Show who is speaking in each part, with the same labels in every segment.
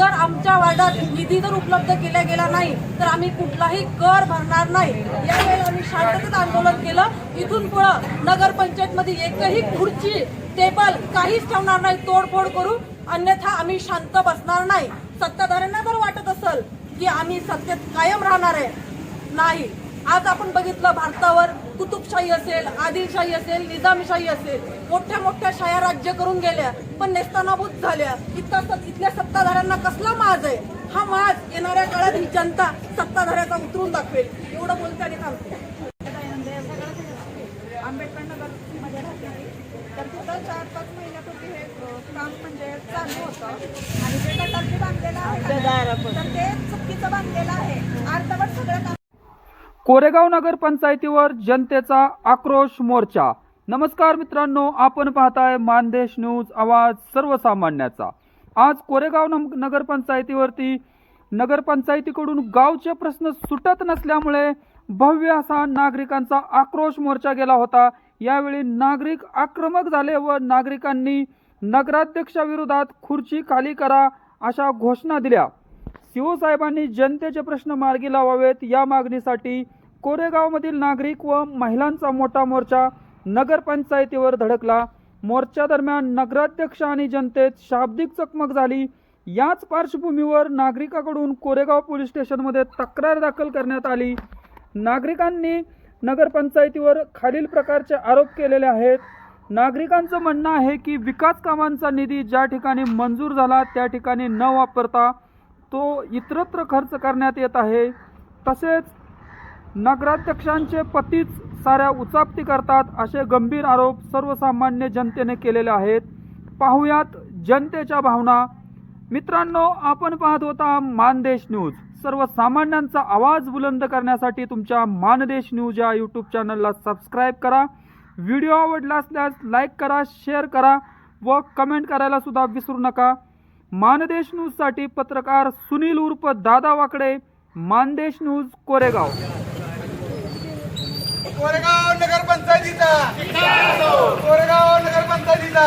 Speaker 1: जर आमच्या वार्डात निधी जर उपलब्ध केला गेला नाही तर आम्ही कुठलाही कर भरणार नाही. यावेळी आम्ही शांततेत आंदोलन केलं. इथून पुढं नगरपंचायतमध्ये एकही खुर्ची टेबल काहीच ठेवणार नाही. तोडफोड करू अन्यथा आम्ही शांत बसणार नाही. सत्ताधाऱ्यांना जर वाटत असेल की आम्ही सत्तेत कायम राहणार आहे नाही. आज आपण बघितलं भारतावर कुतुबशाही असेल आदिलशाही असेल निजामशाही असेल. मोठ्या मोठ्या शाया राज्य करून गेल्या पण नेस्तानाभूत झाल्या. सत- इथल्या सत्ताधाऱ्यांना कसला माज आहे? हा माज येणाऱ्या काळात ही जनता सत्ताधाऱ्याचा उतरून दाखवेल. एवढं बोलते आणि थांबते.
Speaker 2: आंबेडकर नगरमध्ये राहते. तर तिथं चार पाच महिन्यापूर्वी हे काम म्हणजे चालू होतं. आणि जे बांधलेलं आहे तर ते चुकीचं बांधलेलं आहे. अर्धवट सगळं काम
Speaker 3: कोरेगाव नगर पंचायतीवर जनतेचा आक्रोश मोर्चा. नमस्कार मित्रांनो आपण पाहताय मानदेश न्यूज आवाज सर्वसामान्याचा. आज कोरेगाव नम- नगरपंचायतीकडून गावचे प्रश्न सुटत नसल्यामुळे भव्य असा नागरिकांचा आक्रोश मोर्चा गेला होता. यावेळी नागरिक आक्रमक झाले व नागरिकांनी नगराध्यक्षाविरोधात खुर्ची खाली करा अशा घोषणा दिल्या. शिवसाहेबांनी जनतेचे प्रश्न मार्गी लावावेत. या मागणीसाठी कोरेगावमधील नागरिक व महिलांचा मोठा मोर्चा नगरपंचायतीवर धडकला. मोर्चा दरम्यान नगराध्यक्ष आणि जनतेत शाब्दिक चकमक झाली. याच पार्श्वभूमीवर नागरिकाकडून कोरेगाव पोलीस स्टेशनमध्ये तक्रार दाखल करण्यात आली. नागरिकांनी नगरपंचायतीवर खालील प्रकारचे आरोप केलेले आहेत. नागरिकांचं म्हणणं आहे की विकास कामांचा निधी ज्या ठिकाणी मंजूर झाला त्या ठिकाणी न वापरता तो इतरत्र खर्च करण्यात येत आहे. तसेच नगराध्यक्षांचे पतीच साऱ्या उचापती करतात असे गंभीर आरोप सर्वसामान्य जनतेने केलेले आहेत. पाहुयात जनतेच्या भावना. मित्रांनो आपण पाहत होता मानदेश न्यूज. सर्वसामान्यांचा आवाज बुलंद करण्यासाठी तुमच्या मानदेश न्यूज या यूट्यूब चॅनलला सबस्क्राईब करा. व्हिडिओ आवडला असल्यास लाईक करा शेअर करा व कमेंट करायला सुद्धा विसरू नका. मानदेश न्यूजसाठी पत्रकार सुनील उर्फ दादा वाकडे मानदेश न्यूज कोरेगाव.
Speaker 4: कोरेगाव नगर पंचायतीचा कोरेगाव नगर पंचायतीचा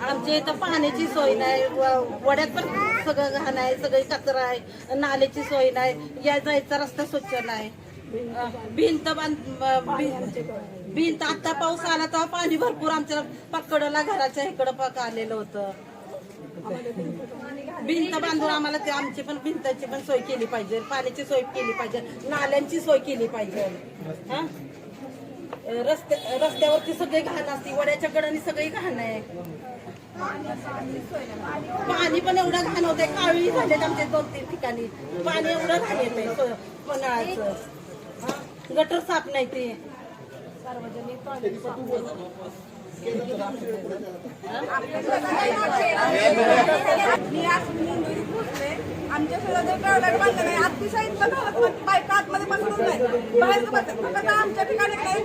Speaker 1: आमच्या इथं पाण्याची सोय नाही वड्यात पण सगळं घाण आहे सगळी कचरा आहे नाल्याची सोय नाही या जायचा रस्ता स्वच्छ नाही. भिंत बांध भिंत भिंत. आता पाऊस आला तेव्हा पाणी भरपूर आमच्या पकडला घराच्या इकडं पक आलेलं होतं. भिंत बांधून आम्हाला ते आमची पण भिंताची पण सोय केली पाहिजे. पाण्याची सोय केली पाहिजे. नाल्यांची सोय केली पाहिजे. हा? रस्ते रस्त्यावरती सगळी घाण असते वड्याच्या कडाने सगळी घाण आहे. पाणी पण एवढं घाण होते काळी झाले आमच्या दोन तीन ठिकाणी. पाणी एवढं घाण येते नळाचं गटर साफ नाही ते. सार्वजनिक नाही.
Speaker 2: आमच्या शेजारी टॉयलेट बांधलं नाही अतिशय इतकं घालत बायका आतमध्ये बसतच नाही. बाहेरच बसतात. आमच्या ठिकाणी काही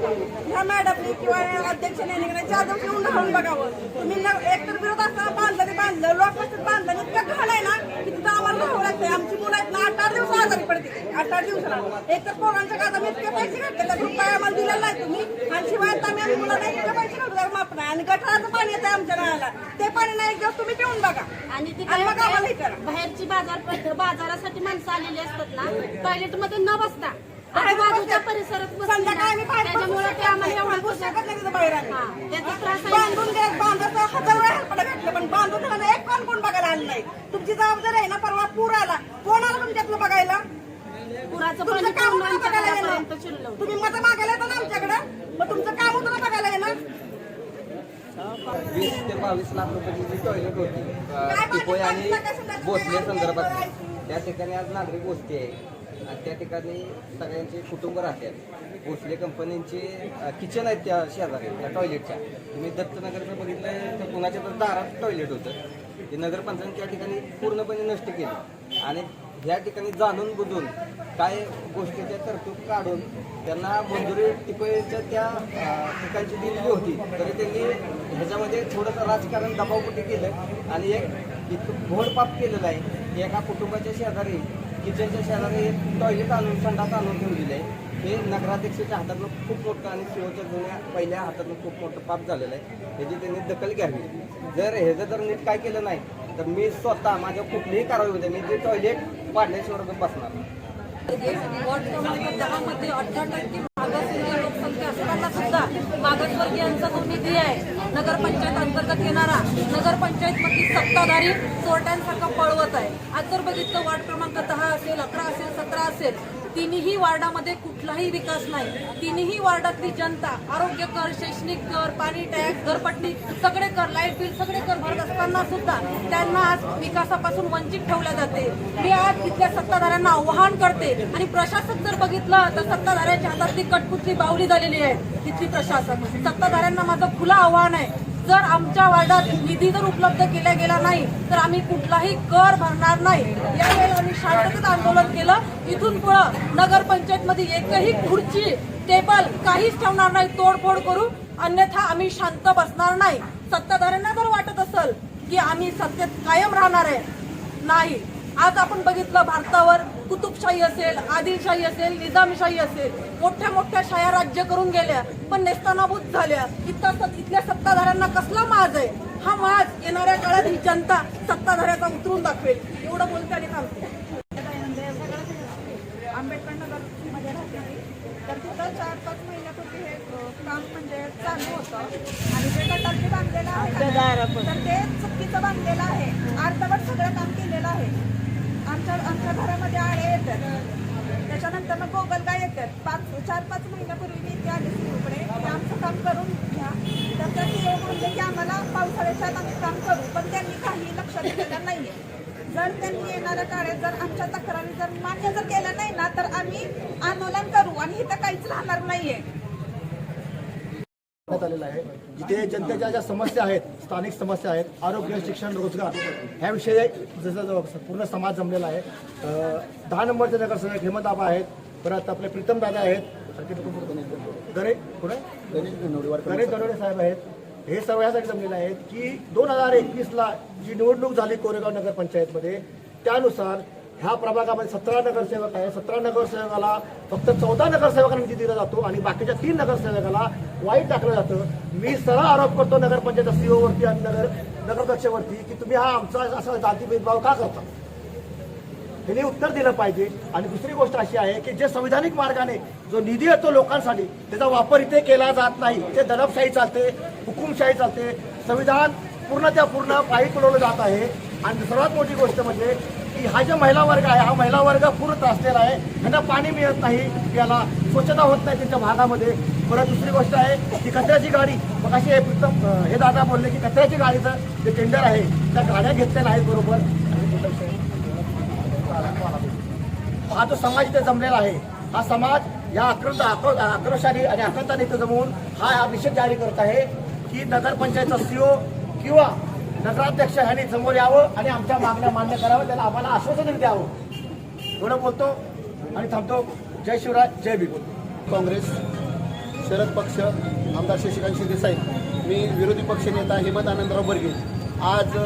Speaker 2: ह्या मॅडमनी किंवा अध्यक्षाने नाही चार दिवस येऊन राहून बघावं. तुम्ही न- एकतर विरोध असताना बांधलं ते बांधलं इतकं घाण आहे ना की तिथं आम्हाला राहावं आमची मुलं आहेत ना आठ आठ दिवस आजारी पडते आठ आठ दिवसाला. एक तर पोरांच्या आम्ही इतके पैसे घातले तर रुपये आम्हाला दिलेला नाही तुम्ही. आणि शिवाय आता आम्ही मुलांना इतके पैसे घातले माप नाही आणि गटाराचं पाणी येतं आमच्या नळाला. ते पाणी नाही एक दिवस तुम्ही पिऊन बघा.
Speaker 5: आणि ती
Speaker 2: मग आम्हाला करा.
Speaker 5: बाहेरची बाजार बाजारासाठी माणसं आलेली असतात ना टॉयलेटमध्ये न बसता. आजूबाजूच्या. परिसरात त्याच्यामुळे ते आम्हाला एवढं त्याचा त्रास आहे.
Speaker 2: बांधून हजार वेळा पण बांधून झालं एक पण कोण बघायला आलं नाही. तुमची जबाबदारी आहे ना परवा पूर आला. कोण आला तुमच्यातलं बघायला?
Speaker 5: पुराचं
Speaker 2: तुमचं
Speaker 5: पाणी
Speaker 2: काम
Speaker 5: पूर्ण
Speaker 2: बघायला?
Speaker 5: शिरलं होतं.
Speaker 2: तुम्ही मत मागायला येतं ना आमच्याकडं? मग तुमचं काम होतं ना
Speaker 6: वीस ते बावीस लाख रुपयाची जी टॉयलेट होती टिपोय आणि भोसले संदर्भात. त्या ठिकाणी आज नागरिक वस्ती आहे आणि त्या ठिकाणी सगळ्यांचे कुटुंब राहतात भोसले कंपनीचे किचन आहेत त्या शेजारी त्या टॉयलेटच्या तुम्ही दत्तनगरचं बघितलं तर कुणाच्या तर दारात टॉयलेट होतं. ते नगरपंचायत त्या ठिकाणी पूर्णपणे नष्ट केली. आणि या ठिकाणी जाणून बुजून काय गोष्टीच्या तरतूद काढून त्यांना मंजुरी टिपोईच्या त्या ठिकाणची दिलेली होती. तरी त्यांनी ह्याच्यामध्ये थोडंसं राजकारण दबावपट्टी केलं आणि एक इतकं घोडपाप केलेलं आहे. की एका कुटुंबाच्या शेजारी किचनच्या शेजारी एक टॉयलेट आणून संडास आणून ठेवलेलं आहे. हे नगराध्यक्षाच्या हातातनं खूप मोठं आणि शिवच्या जुन्या पहिल्या हातातनं खूप मोठं पाप झालेलं आहे. ह्याची त्यांनी दखल घ्यावी. जर ह्याचं जर नीट काय केलं नाही तर मी स्वतः माझ्या कुठलीही कारवाई होते मी ते टॉयलेट पाडल्याशिवाय बसणार
Speaker 1: मागासवर्गीयांचा जो निधी आहे नगरपंचायत अंतर्गत येणारा नगरपंचायतमधील सत्ताधारी चोरट्यांसारखा पळवत आहे. आज जर बघितलं वार्ड क्रमांक दहा असेल अकरा असेल सतरा असेल तिन्ही वार्डामध्ये कुठलाही विकास नाही. तिन्ही वार्डातली जनता आरोग्य कर शैक्षणिक कर पाणी टॅक्स घरपट्टी सगळे कर लाइट बिल सगळे कर भरत असताना सुद्धा त्यांना आज विकासापासून वंचित ठेवल्या जाते. मी आज तिथल्या सत्ताधाऱ्यांना आव्हान करते आणि प्रशासक जर बघितलं तर सत्ताधाऱ्यांच्या हातातली कटपुतली बावली झालेली आहे तिथली प्रशासक. सत्ताधाऱ्यांना माझं खुलं आव्हान आहे. जर आमच्या वार्डात निधी जर उपलब्ध केला गेला नाही तर आम्ही कुठलाही कर भरणार नाही. यावेळी आम्ही शांततेत आंदोलन केलं. इथून पुढं नगरपंचायतमध्ये एकही खुर्ची टेबल काहीच ठेवणार नाही. तोडफोड करू अन्यथा आम्ही शांत बसणार नाही. सत्ताधाऱ्यांना जर वाटत असेल की आम्ही सत्तेत कायम राहणार आहे नाही. आज आपण बघितलं भारतावर कुतुबशाही असेल आदिलशाही असेल निजामशाही असेल मोठ्या मोठ्या शाया राज्य करून गेल्या पण नेस्तानाभूत झाल्या. इथं इथल्या सत्ताधाऱ्यांना कसला माज आहे? हा माज येणाऱ्या काळात ही जनता सत्ताधाऱ्याचा उतरून दाखवेल. एवढं बोलते आणि थांबते
Speaker 2: आंबेडकर नगरमध्ये राहते मी तर तिथं चार पाच महिन्यापूर्वी हे काम म्हणजे चालू होतं. आणि जे गटारचे बांधलेलं आहे तर ते चुकीचं बांधलेलं आहे. अर्धवट सगळं काम केलेलं आहे. आमच्या आमच्या घरामध्ये आळे येतात. त्याच्यानंतर मग गोगलगाय येतात. पाच चार पाच महिन्यापूर्वी मी इथे आले की आमचं काम करून घ्या. तर त्या सीओ की आम्हाला पावसाळ्याच्या आम्ही काम करू. पण त्यांनी काही लक्ष दिलेलं आहे जर त्यांनी येणाऱ्या काळात जर आमच्या तक्रारी जर मान्य जर केलं नाही ना तर आम्ही आंदोलन करू. आणि इथं काहीच राहणार नाही
Speaker 7: आहे आलेला आहे. जिथे जनतेच्या ज्या समस्या आहेत स्थानिक समस्या आहेत आरोग्य शिक्षण रोजगार ह्याविषयी जसं पूर्ण समाज जमलेला आहे. दहा नंबरचे नगरसेवक हेमंतआबा आहेत. परत आपले प्रीतम दादा आहेत. गरे पुढे कोण? गणेश दरोडे साहेब आहेत. हे सर्व यासाठी जमलेले आहेत की दोन हजार एकवीसला जी निवडणूक झाली कोरेगाव नगरपंचायतमध्ये त्यानुसार ह्या प्रभागामध्ये सतरा नगरसेवक आहे सतरा नगरसेवकाला फक्त चौदा नगरसेवकांना निधी दिला जातो आणि बाकीच्या तीन नगरसेवकाला वाईट टाकलं जातं. मी सरळ आरोप करतो नगरपंचायत सीओवरती आणि नगर नगरपक्षावरती की तुम्ही हा आमचा असा जाती भेदभाव का करता? त्यांनी उत्तर दिलं पाहिजे. आणि दुसरी गोष्ट अशी आहे की जे संविधानिक मार्गाने जो निधी येतो लोकांसाठी त्याचा वापर इथे केला जात नाही. ते दडपशाही चालते हुकुमशाही चालते. संविधान पूर्ण त्या पूर्ण पायी तुलवलं जात आहे. आणि सर्वात मोठी गोष्ट म्हणजे की हा जो महिला वर्ग आहे हा महिला वर्ग पूर्ण त्रासलेला आहे. त्यांना पाणी मिळत नाही याला स्वच्छता होत नाही त्यांच्या भागामध्ये. परत दुसरी गोष्ट आहे की कचऱ्याची गाडी मग अशी हे दादा बोलले की कचऱ्याची गाडीचं जे टेंडर आहे त्या गाड्या घेतलेल्या आहेत बरोबर. हा जो समाज इथे जमलेला आहे हा समाज या आक्रंत आक्रो- आक्रोशाने आणि आक्रंताने इथे जमवून हा हा निषेध जारी करत आहे की नगरपंचायतचा सीओ किंवा नगराध्यक्ष ह्यानी समोर यावं आणि आमच्या मागण्या मान्य करावं त्याला आम्हाला आश्वासन द्यावं. एवढं बोलतो आणि थांबतो. जय शिवराज जय भीम.
Speaker 8: काँग्रेस शरद पक्ष आमदार शशिकांत शिंदे साहेब मी विरोधी पक्ष नेता हेमंत आनंदराव बर्गे. आज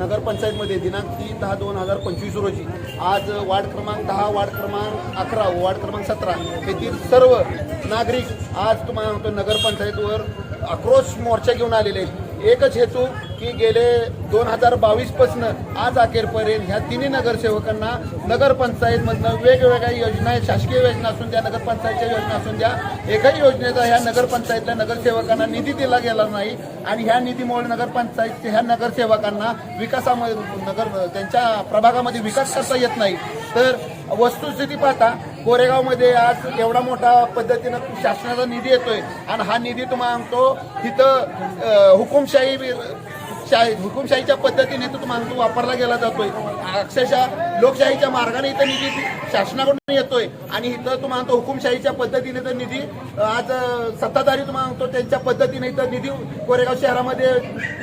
Speaker 8: नगरपंचायतमध्ये दिनांक तीन दहा दोन हजार पंचवीस रोजी आज वार्ड क्रमांक दहा वार्ड क्रमांक अकरा वार्ड क्रमांक सतरा येथील सर्व नागरिक आज तुम्हाला म्हणतो नगरपंचायतवर आक्रोश मोर्चा घेऊन आलेले आहेत. एकच हेतू की गेले दोन हजार बावीसपासनं आज अखेरपर्यंत ह्या तिन्ही नगरसेवकांना नगरपंचायतमधनं वेगवेगळ्या योजना शासकीय योजना असून द्या नगरपंचायतच्या योजना असून द्या एकाही योजनेचा ह्या नगरपंचायतल्या नगरसेवकांना निधी दिला गेला नाही. आणि ह्या निधीमुळे नगरपंचायतच्या ह्या नगरसेवकांना विकासामध्ये नगर त्यांच्या प्रभागामध्ये विकास करता येत नाही. तर वस्तुस्थिती पाहता कोरेगावमध्ये आज एवढा मोठा पद्धतीनं शासनाचा निधी येतोय. आणि हा निधी तुम्हाला सांगतो तिथं हुकुमशाही शाही हुकुमशाहीच्या पद्धतीने तो तुम्हाला वापरला गेला जातोय. अक्षरशः लोकशाहीच्या मार्गाने इथं निधी शासनाकडून येतोय. आणि इथं तुम्हाला सांगतो हुकुमशाहीच्या पद्धतीने तर निधी आज सत्ताधारी तुम्हाला म्हणतो त्यांच्या पद्धतीने इथं निधी कोरेगाव शहरामध्ये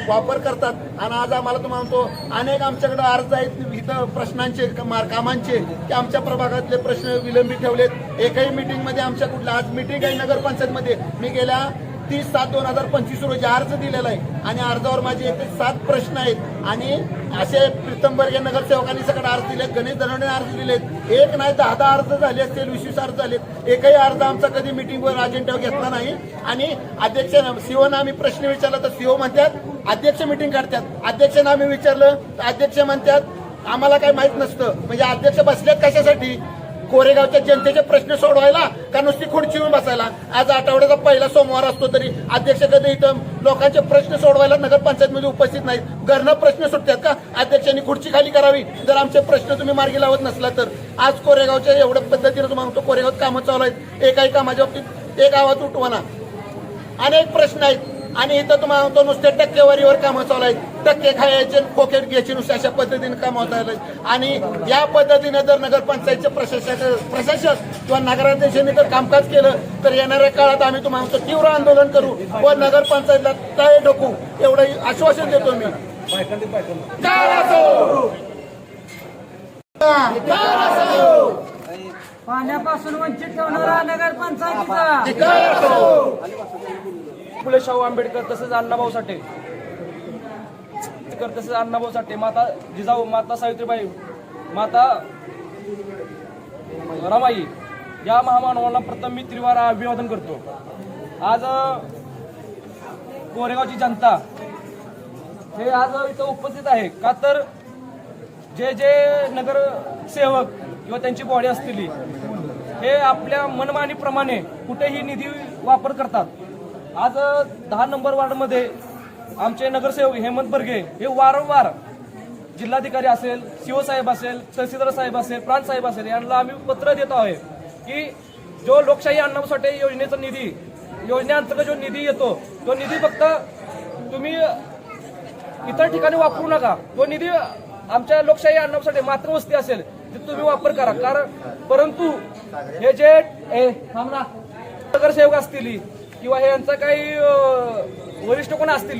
Speaker 8: वापर करतात. आणि आज आम्हाला तुम्हाला म्हणतो अनेक आमच्याकडे अर्ज आहेत इथं प्रश्नांचे कामांचे की आमच्या प्रभागातले प्रश्न विलंबित ठेवलेत. एकही मीटिंगमध्ये आमच्या कुठल्या आज मीटिंग आहे नगरपंचायतमध्ये मी गेल्या तीस सात दोन हजार पंचवीस रोजी अर्ज दिलेला आहे. आणि अर्जावर माझे एकशे सात प्रश्न आहेत. आणि असे प्रीतमबर्गे नगरसेवकांनी सगळे अर्ज दिलेत गणेश दनवणे अर्ज दिलेत. एक नाही दहा दहा अर्ज झाले असतील विशेष अर्ज झालेत. एकही अर्ज आमचा कधी मिटिंगवर अजेंड्यावर घेतला नाही. आणि अध्यक्ष सीओना आम्ही प्रश्न विचारला तर सीओ म्हणतात अध्यक्ष मिटिंग काढतात. अध्यक्षांना आम्ही विचारलं तर अध्यक्ष म्हणतात आम्हाला काही माहीत नसतं. म्हणजे अध्यक्ष बसलेत कशासाठी? कोरेगावच्या जनतेचे प्रश्न सोडवायला का नुसती खुर्ची येऊन बसायला? आज आठवड्याचा पहिला सोमवार असतो तरी अध्यक्ष कधी इथं लोकांचे प्रश्न सोडवायला नगरपंचायतमध्ये उपस्थित नाहीत. घरनं प्रश्न सुटतात का? अध्यक्षांनी खुर्ची खाली करावी. जर आमचे प्रश्न तुम्ही मार्गी लावत नसला तर. आज कोरेगावच्या एवढ्या पद्धतीने तुम्हाला म्हणतो कोरेगावात कामं चालू आहेत. एकाही कामाच्या बाबतीत एक आवाज उठवाना. अनेक प्रश्न आहेत. आणि इथं तुम्हाला म्हणतो नुसते टक्केवारीवर कामं चालू आहेत टक्के खायचे खोकेट घ्यायचे नुसते अशा पद्धतीने कामं होत आहेत आणि या पद्धतीने जर नगरपंचायतचे प्रशासक प्रशासक किंवा नगराध्यक्षांनी जर कामकाज केलं तर येणाऱ्या काळात आम्ही तुम्हाला म्हणतो तीव्र आंदोलन करू व नगरपंचायतला तळे ढोकू एवढं आश्वासन देतो मी?
Speaker 9: पाण्यापासून वंचित ठेवणारा नगरपंचायतीचा?
Speaker 10: फुले शाहू आंबेडकर तसेच अण्णाभाऊ साठे. तसेच अण्णाभाऊ साठे. माता जिजाऊ माता सावित्रीबाई माता रमाई या महामानवांना प्रथम मी त्रिवार अभिवादन करतो. आज कोरेगावची जनता हे आज इथं उपस्थित आहे. का तर जे जे नगरसेवक किंवा त्यांची बॉडी असतील हे आपल्या मनमानीप्रमाणे कुठेही निधी वापर करतात आज दहा नंबर वार्डमध्ये आमचे नगरसेवक हेमंत बर्गे हे वारंवार जिल्हाधिकारी असेल सीओ साहेब असेल तहसीलदार साहेब असेल प्रांत साहेब असेल यांना आम्ही पत्र देत आहे की जो लोकशाही अण्णासाठी योजनेचा निधी योजनेअंतर्गत जो निधी येतो तो निधी फक्त तुम्ही इतर ठिकाणी वापरू नका. तो निधी आमच्या लोकशाही अण्णासाठी मातृवस्ती असेल ते तुम्ही वापर करा. कारण परंतु हे जे ए, ना. नगरसेवक असतील किंवा हे यांचा काही वरिष्ठ कोण असतील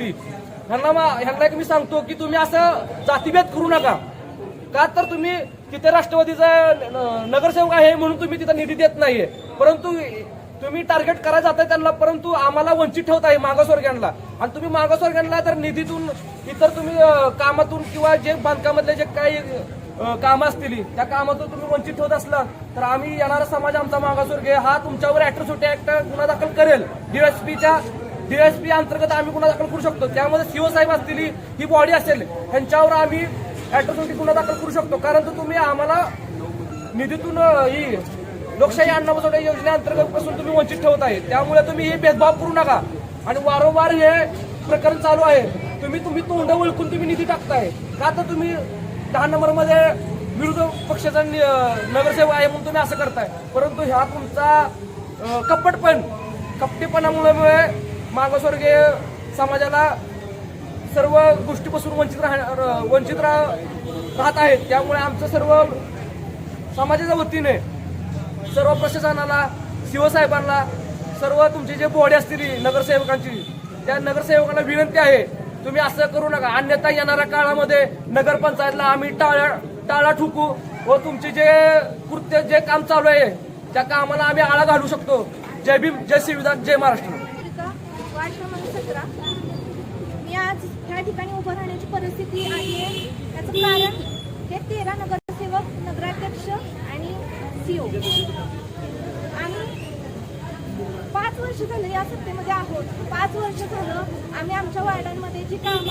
Speaker 10: ह्यांना मा- ह्यांना एक मी सांगतो की तुम्ही असं जातीभेद करू नका. का तर तुम्ही तिथे राष्ट्रवादीचा न- नगरसेवक आहे म्हणून तुम्ही तिथं निधी देत नाहीये. परंतु तुम्ही टार्गेट करा जाताय त्यांना परंतु आम्हाला वंचित ठेवताय मागासवर्गीयांना. आणि तुम्ही मागासवर्गीयांना तर निधीतून इतर तुम्ही कामातून किंवा जे बांधकामातले जे काही कामं असतील. त्या कामातून तुम्ही वंचित ठेवत असला तर आम्ही येणारा समाज आमचा मागासवर्गीय हा तुमच्यावर ऍट्रोसिटी ऍक्ट गुन्हा दाखल करेल. डीएसपीच्या डीएसपी अंतर्गत आम्ही गुन्हा दाखल करू शकतो. त्यामध्ये शिवसाहेब साहेब असतील ही बॉडी असेल ह्यांच्यावर आम्ही ऍट्रोसिटी गुन्हा दाखल करू शकतो. कारण तर तुम्ही आम्हाला निधीतून ही लोकशाही अण्णा बसवण्या योजनेअंतर्गत पासून तुम्ही वंचित ठेवत आहे. त्यामुळे तुम्ही हे भेदभाव करू नका. आणि वारंवार हे प्रकरण चालू आहे. तुम्ही तुम्ही तोंड ओळखून तुम्ही निधी टाकताय. का तर तुम्ही दहा नंबरमध्ये विरोधी विरोध पक्षाचा नगरसेवक आहे म्हणून तुम्ही असं करताय. परंतु ह्या तुमचा कपटपण कपटेपणामुळे मागासवर्गीय समाजाला सर्व गोष्टीपासून वंचित राह वंचित राह राहत आहेत. त्यामुळे आमचं सर्व समाजाच्या वतीने सर्व प्रशासनाला शिवसाहेबांना सर्व तुमची जे बॉडी असतील नगरसेवकांची त्या नगरसेवकांना विनंती आहे तुम्ही असं करू नका. अन्यथा येणाऱ्या काळामध्ये नगरपंचायतला आम्ही टाळा टाळा ठुकू व तुमचे जे कृत्य जे काम चालू आहे त्या कामाला आम्ही आळा घालू शकतो. जय भीम जय संविधान जय महाराष्ट्र.
Speaker 11: मी आज ह्या ठिकाणी उभं राहण्याची परिस्थिती आली आहे. त्याचं कारण हे तेरा नगरसेवक नगराध्यक्ष आणि सीओ. पाच वर्ष झालं या सत्तेमध्ये आहोत. पाच वर्ष झालं आम्ही आमच्या वार्डांमध्ये जी कामं